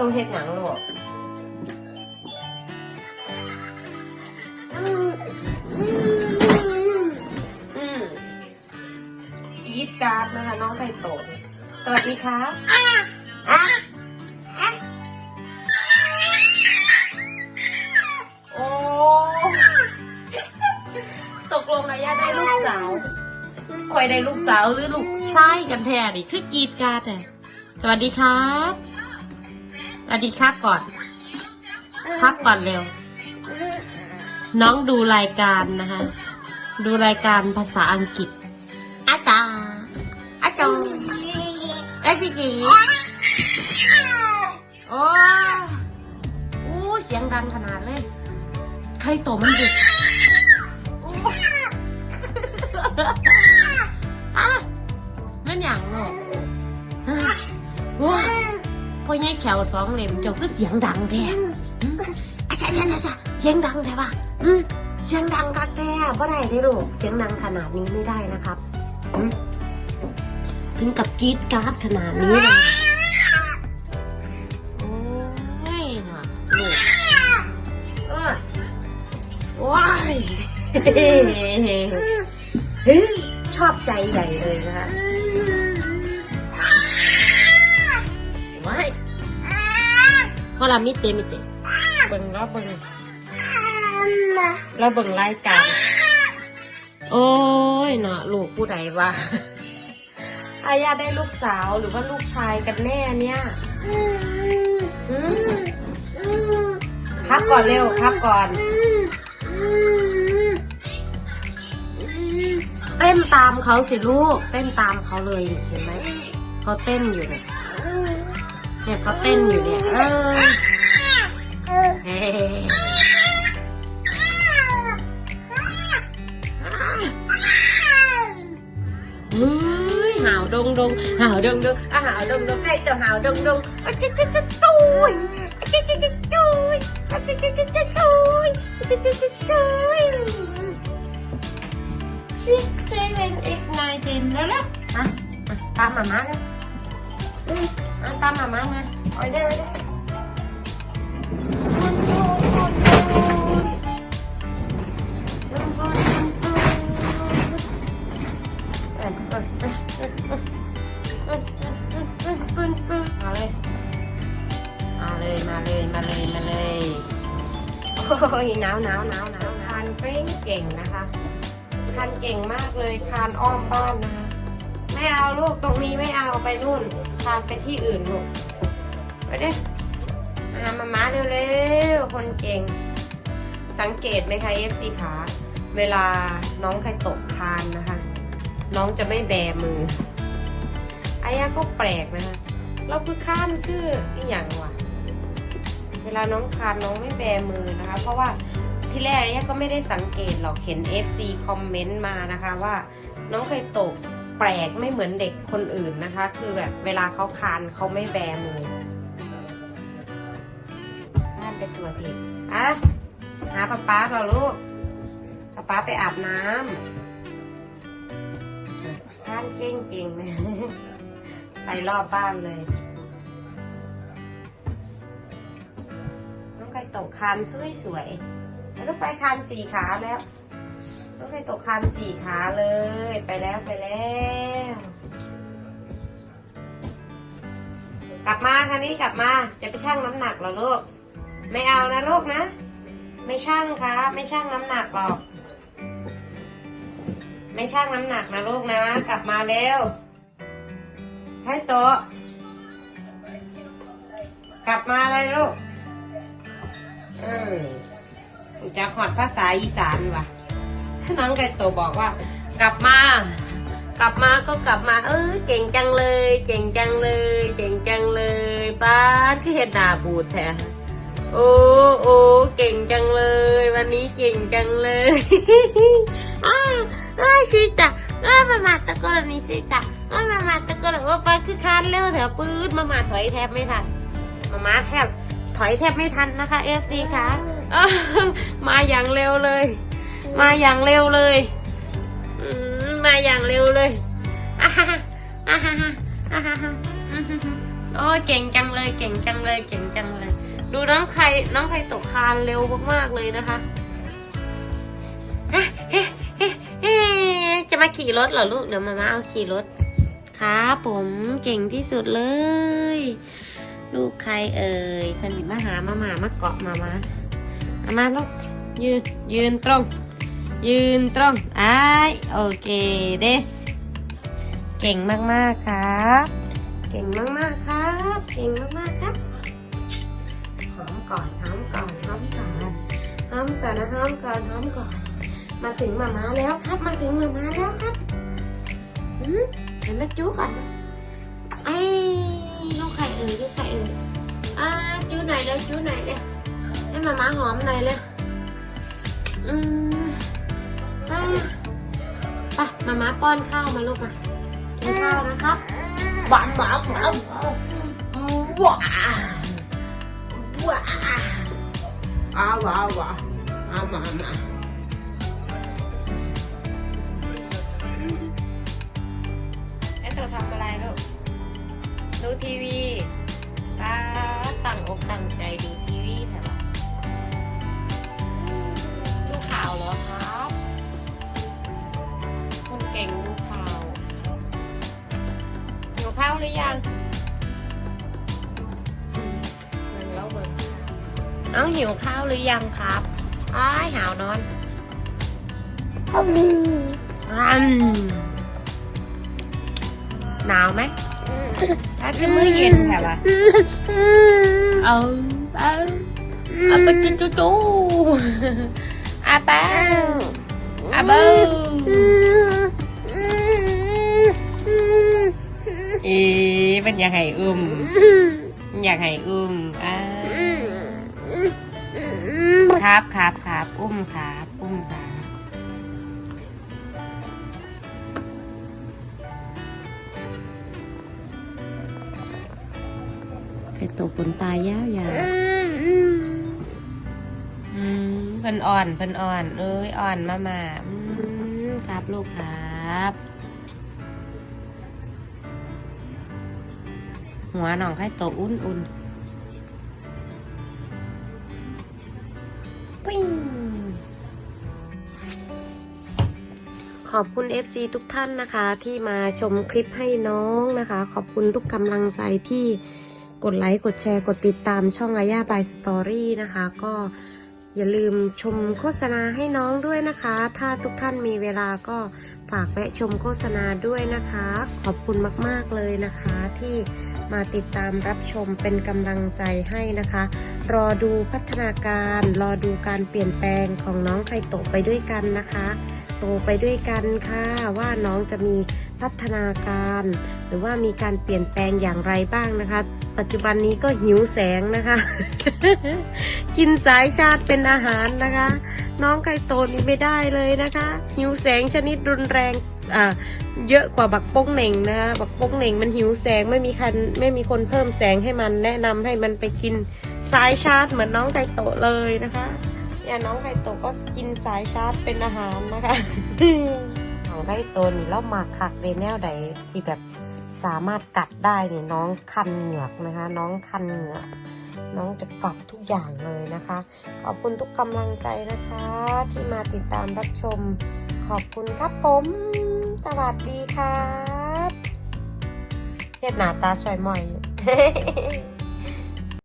ตัวเฮ็ดหยังลูกอืมกรีดการ์ดนะคะน้องไก่โตสวัสดีครับอะโอ้ตกลงนายาได้ลูกสาวคอยได้ลูกสาวหรือลูกชายกันแท้นี่คือกรีดการ์ดแต่สวัสดีครับ สวัสดีครับก่อน ครับก่อนเร็ว น้องดูรายการนะคะ ดูรายการภาษาอังกฤษอาจารย์อาจารย์ไอ้พี่จีโอ้อู้เสียงดังขนาดเลย ใครโตมันดึกโอ้อะมันอย่างเนาะฮะว้า พ่อใหญ่แขวสองเหล่มเจ้าก็เสียงดังแท้อืมอะใช่ใช่ใช่ใช่เสียงดังแท้ปะอืมเสียงดังกักแท้เพราะได้ได้ลูกเสียงดังขนาดนี้ไม่ได้นะครับอืมถึงกับกรีดกราร์ดขนาดนี้เลยโอ้ยน่ะลูกเออว้ายเฮ้ยชอบใจใหญ่เลยนะคะว้าย พอเรามิเตมิเตเบิ่งแล้วเบิ่งแล้วเบิ่งรายการโอ้ยเนาะลูกผู้ใดวะอายาได้ลูกสาวหรือว่าลูกชายกันแน่เนี่ยหืมครับก่อนเร็วครับก่อนเต้นตามเขาสิลูกเต้นตามเขาเลยเห็นไหมเขาเต้นอยู่เนี่ย เนี่ยเขาเต้นอยู่เนี่ย เออเฮ้มือหาวดงดงหาวดงดงอะหาวดงดงให้ตัวหาวดงดงอะจิ๊กจิ๊กจิ๊กตุ้ยอะจิ๊กจิ๊กจิ๊กตุ้ยอะจิ๊กจิ๊กจิ๊กตุ้ยอะจิ๊กจิ๊กจิ๊กตุ้ย six seven eight nine ten แล้วล่ะอะอะตามมาม่าเลย อืมอะตามมาม่ามาเอาได้เอาได้มาเลย มาเลย มาเลย มาเลย มาเลย โอ้ยหนาวหนาวหนาวหนาวทานเปรี้งเก่งนะคะคานเก่งมากเลยคานอ้อมบ้านนะคะ ไม่เอาลูกตรงนี้ไม่เอาไปนู่น คาไปที่อื่นลูกไปเด้มามามาเร็วๆคนเก่ง สังเกตไหมคะเอฟซีขาเวลาน้องใครตกคานนะคะ น้องจะไม่แบมืออายาก็แปลกนะคะเราคือข้านคืออีหยังวะเวลาน้องคานน้องไม่แบมือนะคะ เพราะว่าที่แรกเนี่ยก็ไม่ได้สังเกตหรอกเห็น FC คอมเมนต์มานะคะว่า น้องเคยตก แปลกไม่เหมือนเด็กคนอื่นนะคะ คือแบบเวลาเขาคานเขาไม่แบมือคานไปตัวจทีอะหาป๊าป๊าเราลูกป๊าป๊าไปอาบน้ำคานเก่งจริงไปรอบบ้านเลยน้องไก่ตกคานสวยๆแล้วไปคานสี่ขาแล้ว ต้ตกคานสี่ขาเลย ไปแล้วไปแล้ว กลับมาคันนี้กลับมาจะไปชั่งน้ำหนักเหรอลูก ไม่เอานะลูกนะ ไม่ชั่งครับ ไม่ชั่งน้ำหนักหรอก ไม่ชั่งน้ำหนักนะลูกนะ กลับมาเร็ว ให้โตกลับมาเลยลูก เออจะหอดภาษาอีสานว่ะ น้องไก่โตบอกว่า กลับมา กลับมาก็กลับมา เออเก่งจังเลย เก่งจังเลย เก่งจังเลยป้าดคือเห็ดหนาบูดแท้โอ้โอ้เก่งจังเลย วันนี้เก่งจังเลยอ้าวอ้าวชิตะอ้าวมามาตะโกนนี่ชิตะอ้าวมามาตะโกนว่าป้าคือคานเร็วเถอะปื๊ดมามาถอยแทบไม่ทันมามาแทบถอยแทบไม่ทันนะคะ FC ค่ะเออมาอย่างเร็วเลย มาอย่างเร็วเลยมาอย่างเร็วเลยอ่าฮ่าอ่าฮ่าอ่าฮ่าอืมฮึฮึโอ้เก่งจังเลย เก่งจังเลย เก่งจังเลย ดูน้องใครน้องใครตกคานเร็วมากๆเลยนะคะเอ๊ะเอ๊ะเอ๊ะเอ๊ะจะมาขี่รถเหรอลูก เดี๋ยวมามาเอาขี่รถครับผมเก่งที่สุดเลย ลูกใครเอ่ยเพันธิมาหามาหมามาเกาะมามาเอามาลูกยืนยืนตรง ยืนตรงอ้ายโอเคเดสเก่งมากๆครับ เก่งมากๆครับ เก่งมากๆครับหอมก่อนหอมก่อนหอมก่อนหอมก่อนนะหอมก่อนหอมก่อน มาถึงมาม้าแล้วครับ มาถึงมาม้าแล้วครับอืมเห็นแม่จูก่อนไอ้ลูกไข่เอ๋ยลูกไข่เอ๋ยอ่าจูไหนอยเร็วจูไหนอยเร็วให้มาม้าหอมหน่อยเลยอืม อ่าไปมาม้าป้อนข้าวมาลูกมากินข้าวนะครับหวานหวานหวานหวานหวานหวาอ้าวว้าวว้าวเอามามาไอตัวทำอะไรลูกดูทีวีตาตั้งอกตั้งใจดูทีวีแถวดูข่าวเหรอครับ คนเก่งดูข่าวหิวข้าวหรือยังเบิ่งแล้วเบิ่งน้องหิวข้าวหรือยังครับอ้ายหาวนอนอืมหนาวไหมถ้าจะมื้อเย็นแถวะเอาเอาเอาไปจุจุจุอาเป้าอาเบ้า อีเป็นอยากให้อุ้ม อยากให้อุ้มอ่าครับครับครับอุ้มครับอุ้มครับไข่ตกขนตายยาวยาวอืมเพิ่นอ่อนเพิ่นอ่อน เอ้ยอ่อนมามาอืม ครับลูกครับ หัวหนองไข่โตอุ่นอุ่นปิ้งขอบคุณ FC ทุกท่านนะคะ ที่มาชมคลิปให้น้องนะคะ ขอบคุณทุกกำลังใจที่กดไลค์ กดแชร์ กดติดตามช่องอาญาบายสตอรี่นะคะ ก็ อย่าลืมชมโฆษณาให้น้องด้วยนะคะ ถ้าทุกท่านมีเวลาก็ฝากแวะชมโฆษณาด้วยนะคะ ขอบคุณมากๆเลยนะคะ ที่มาติดตามรับชมเป็นกำลังใจให้นะคะ รอดูพัฒนาการ รอดูการเปลี่ยนแปลงของน้องไคโตะไปด้วยกันนะคะ โตไปด้วยกันค่ะ ว่าน้องจะมีพัฒนาการ หรือว่ามีการเปลี่ยนแปลงอย่างไรบ้างนะคะ ปัจจุบันนี้ก็หิวแสงนะคะ กินสายชาติเป็นอาหารนะคะ น้องไคโตนี่ไม่ได้เลยนะคะ หิวแสงชนิดรุนแรงอ่าเยอะกว่าบักโป้งเหน่งนะคะบักโป้งเหน่งมันหิวแสงไม่มีคันไม่มีคนเพิ่มแสงให้มันแนะนำให้มันไปกินสายชาร์จเหมือนน้องไก่โตเลยนะคะ เนี่ยน้องไก่โตก็กินสายชาร์จเป็นอาหารนะคะน้องไก่โตนี่เราหมักคักเลยแนวใดที่แบบสามารถกัดได้นี่น้องคันเหงือกนะคะ น้องคันเหงือกน้องจะกัดทุกอย่างเลยนะคะ ขอบคุณทุกกำลังใจนะคะ ที่มาติดตามรับชม ขอบคุณครับผม สวัสดีครับเฮ็ดหน้าตาสวยมอย